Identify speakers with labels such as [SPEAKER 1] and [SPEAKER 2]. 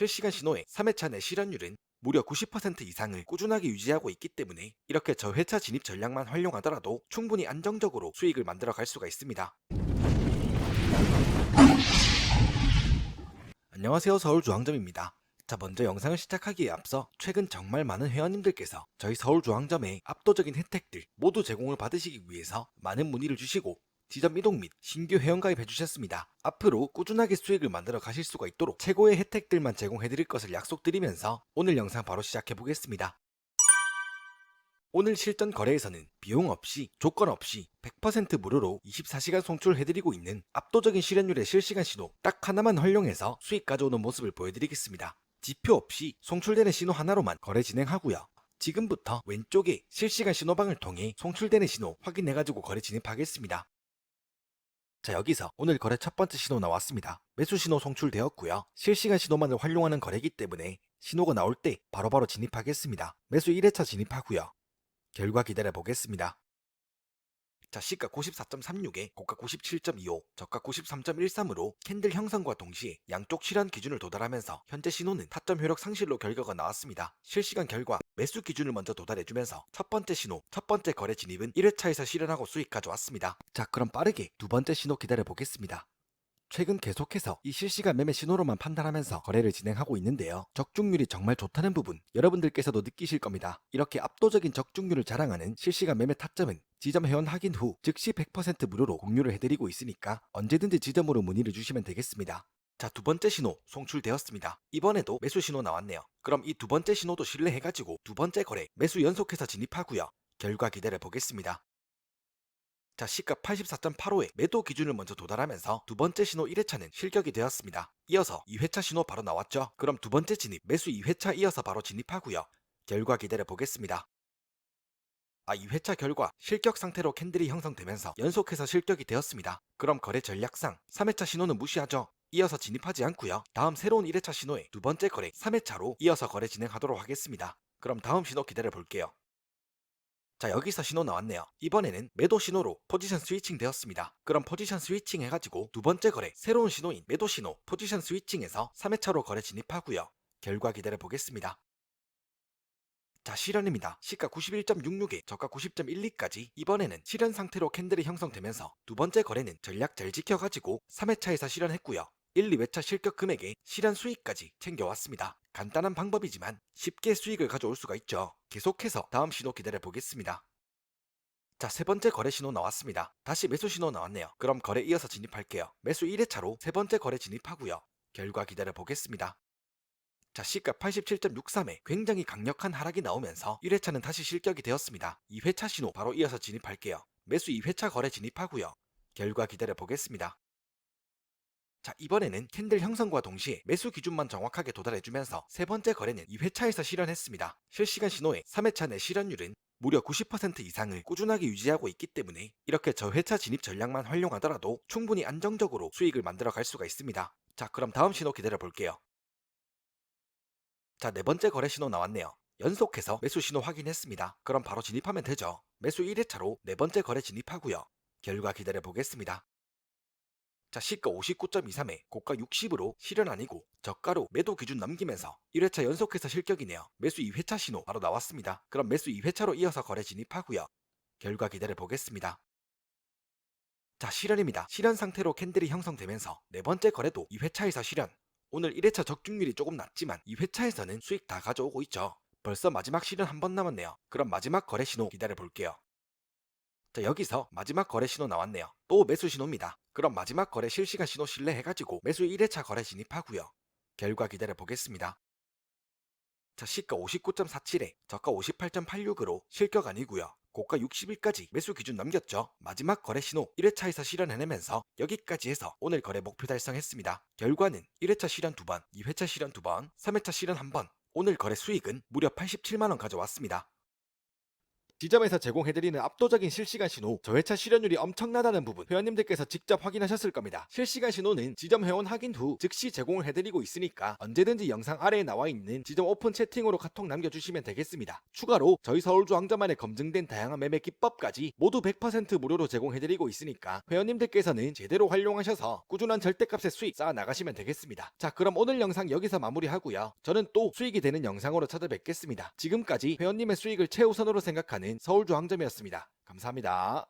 [SPEAKER 1] 실시간 신호의 3회차 내 실현율은 무려 90% 이상을 꾸준하게 유지하고 있기 때문에 이렇게 저회차 진입 전략만 활용하더라도 충분히 안정적으로 수익을 만들어 갈 수가 있습니다. 안녕하세요 서울중앙점입니다. 자 먼저 영상을 시작하기에 앞서 최근 정말 많은 회원님들께서 저희 서울중앙점의 압도적인 혜택들 모두 제공을 받으시기 위해서 많은 문의를 주시고 지점 이동 및 신규 회원가입 해주셨습니다. 앞으로 꾸준하게 수익을 만들어 가실 수가 있도록 최고의 혜택들만 제공해드릴 것을 약속드리면서 오늘 영상 바로 시작해보겠습니다. 오늘 실전 거래에서는 비용 없이 조건 없이 100% 무료로 24시간 송출해드리고 있는 압도적인 실현율의 실시간 신호 딱 하나만 활용해서 수익 가져오는 모습을 보여드리겠습니다. 지표 없이 송출되는 신호 하나로만 거래 진행하고요. 지금부터 왼쪽에 실시간 신호방을 통해 송출되는 신호 확인해가지고 거래 진입하겠습니다. 자 여기서 오늘 거래 첫 번째 신호 나왔습니다. 매수 신호 송출되었고요. 실시간 신호만을 활용하는 거래이기 때문에 신호가 나올 때 바로바로 진입하겠습니다. 매수 1회차 진입하고요. 결과 기다려 보겠습니다. 자 시가 94.36에 고가 97.25, 저가 93.13으로 캔들 형성과 동시에 양쪽 실현 기준을 도달하면서 현재 신호는 타점 효력 상실로 결과가 나왔습니다. 실시간 결과 매수 기준을 먼저 도달해주면서 첫 번째 신호, 첫 번째 거래 진입은 1회차에서 실현하고 수익 가져왔습니다. 자 그럼 빠르게 두 번째 신호 기다려 보겠습니다. 최근 계속해서 이 실시간 매매 신호로만 판단하면서 거래를 진행하고 있는데요. 적중률이 정말 좋다는 부분 여러분들께서도 느끼실 겁니다. 이렇게 압도적인 적중률을 자랑하는 실시간 매매 타점은 지점 회원 확인 후 즉시 100% 무료로 공유를 해드리고 있으니까 언제든지 지점으로 문의를 주시면 되겠습니다. 자, 두 번째 신호 송출되었습니다. 이번에도 매수 신호 나왔네요. 그럼 이 두 번째 신호도 신뢰해가지고 두 번째 거래 매수 연속해서 진입하고요. 결과 기다려 보겠습니다. 자, 시가 84.85에 매도 기준을 먼저 도달하면서 두 번째 신호 1회차는 실격이 되었습니다. 이어서 2회차 신호 바로 나왔죠? 그럼 두 번째 진입, 매수 2회차 이어서 바로 진입하고요. 결과 기다려 보겠습니다. 아, 2회차 결과 실격 상태로 캔들이 형성되면서 연속해서 실격이 되었습니다. 그럼 거래 전략상 3회차 신호는 무시하죠. 이어서 진입하지 않고요. 다음 새로운 1회차 신호에 두 번째 거래 3회차로 이어서 거래 진행하도록 하겠습니다. 그럼 다음 신호 기다려 볼게요. 자 여기서 신호 나왔네요. 이번에는 매도 신호로 포지션 스위칭 되었습니다. 그럼 포지션 스위칭 해가지고 두 번째 거래 새로운 신호인 매도 신호 포지션 스위칭에서 3회차로 거래 진입하고요. 결과 기다려 보겠습니다. 자 실현입니다. 시가 91.66에 저가 90.12까지 이번에는 실현 상태로 캔들이 형성되면서 두 번째 거래는 전략 잘 지켜가지고 3회차에서 실현했고요. 1, 2회차 실격 금액에 실현 수익까지 챙겨왔습니다. 간단한 방법이지만 쉽게 수익을 가져올 수가 있죠. 계속해서 다음 신호 기다려 보겠습니다. 자, 세 번째 거래 신호 나왔습니다. 다시 매수 신호 나왔네요. 그럼 거래 이어서 진입할게요. 매수 1회차로 세 번째 거래 진입하고요. 결과 기다려 보겠습니다. 자, 시가 87.63에 굉장히 강력한 하락이 나오면서 1회차는 다시 실격이 되었습니다. 2회차 신호 바로 이어서 진입할게요. 매수 2회차 거래 진입하고요. 결과 기다려 보겠습니다. 자 이번에는 캔들 형성과 동시에 매수 기준만 정확하게 도달해주면서 세 번째 거래는 2회차에서 실현했습니다. 실시간 신호의 3회차 내 실현율은 무려 90% 이상을 꾸준하게 유지하고 있기 때문에 이렇게 저회차 진입 전략만 활용하더라도 충분히 안정적으로 수익을 만들어 갈 수가 있습니다. 자 그럼 다음 신호 기다려 볼게요. 자 네 번째 거래 신호 나왔네요. 연속해서 매수 신호 확인했습니다. 그럼 바로 진입하면 되죠. 매수 1회차로 네 번째 거래 진입하고요. 결과 기다려 보겠습니다. 자 시가 59.23에 고가 60으로 실현 아니고 저가로 매도 기준 넘기면서 1회차 연속해서 실격이네요. 매수 2회차 신호 바로 나왔습니다. 그럼 매수 2회차로 이어서 거래 진입하고요. 결과 기다려 보겠습니다. 자 실현입니다. 실현 상태로 캔들이 형성되면서 네 번째 거래도 2회차에서 실현. 오늘 1회차 적중률이 조금 낮지만 2회차에서는 수익 다 가져오고 있죠. 벌써 마지막 실현 한 번 남았네요. 그럼 마지막 거래 신호 기다려 볼게요. 자 여기서 마지막 거래 신호 나왔네요. 또 매수 신호입니다. 그럼 마지막 거래 실시간 신호 신뢰 해가지고 매수 1회차 거래 진입하고요. 결과 기다려 보겠습니다. 자 시가 59.47에 저가 58.86으로 실격 아니고요. 고가 60일까지 매수 기준 넘겼죠. 마지막 거래 신호 1회차에서 실현해내면서 여기까지 해서 오늘 거래 목표 달성했습니다. 결과는 1회차 실현 2번, 2회차 실현 2번, 3회차 실현 1번. 오늘 거래 수익은 무려 87만원 가져왔습니다. 지점에서 제공해드리는 압도적인 실시간 신호, 저회차 실현율이 엄청나다는 부분 회원님들께서 직접 확인하셨을 겁니다. 실시간 신호는 지점 회원 확인 후 즉시 제공을 해드리고 있으니까 언제든지 영상 아래에 나와 있는 지점 오픈 채팅으로 카톡 남겨주시면 되겠습니다. 추가로 저희 서울중앙점안에 검증된 다양한 매매 기법까지 모두 100% 무료로 제공해드리고 있으니까 회원님들께서는 제대로 활용하셔서 꾸준한 절대값의 수익 쌓아 나가시면 되겠습니다. 자 그럼 오늘 영상 여기서 마무리하고요. 저는 또 수익이 되는 영상으로 찾아뵙겠습니다. 지금까지 회원님의 수익을 최우선으로 생각하는 서울중앙점이었습니다. 감사합니다.